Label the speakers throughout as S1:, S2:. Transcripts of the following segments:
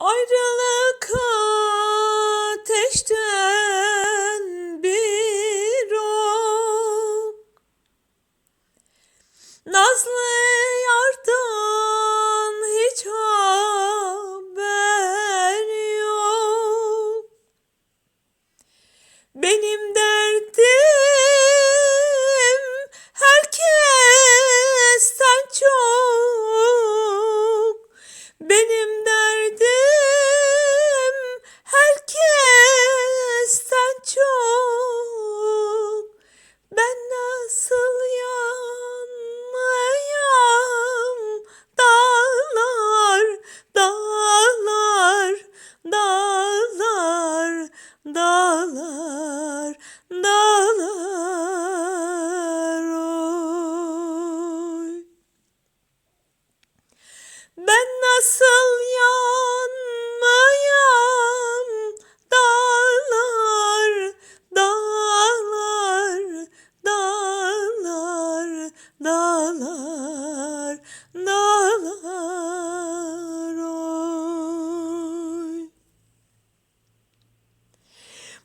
S1: Ayrılık ateşten bir ok Nazlı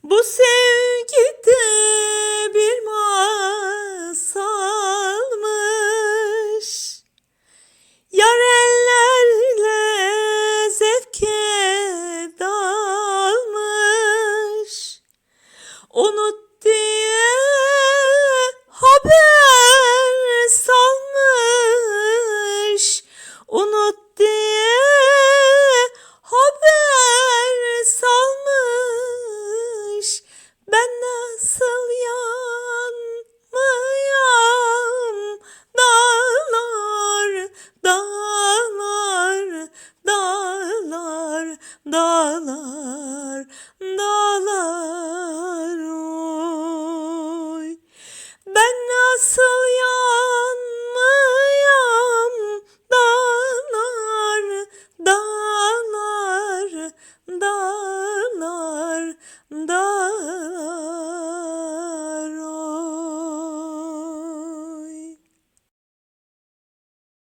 S1: Você Ben nasıl yanmayam dağlar, dağlar, dağlar, dağlar, dağlar oy. Ben nasıl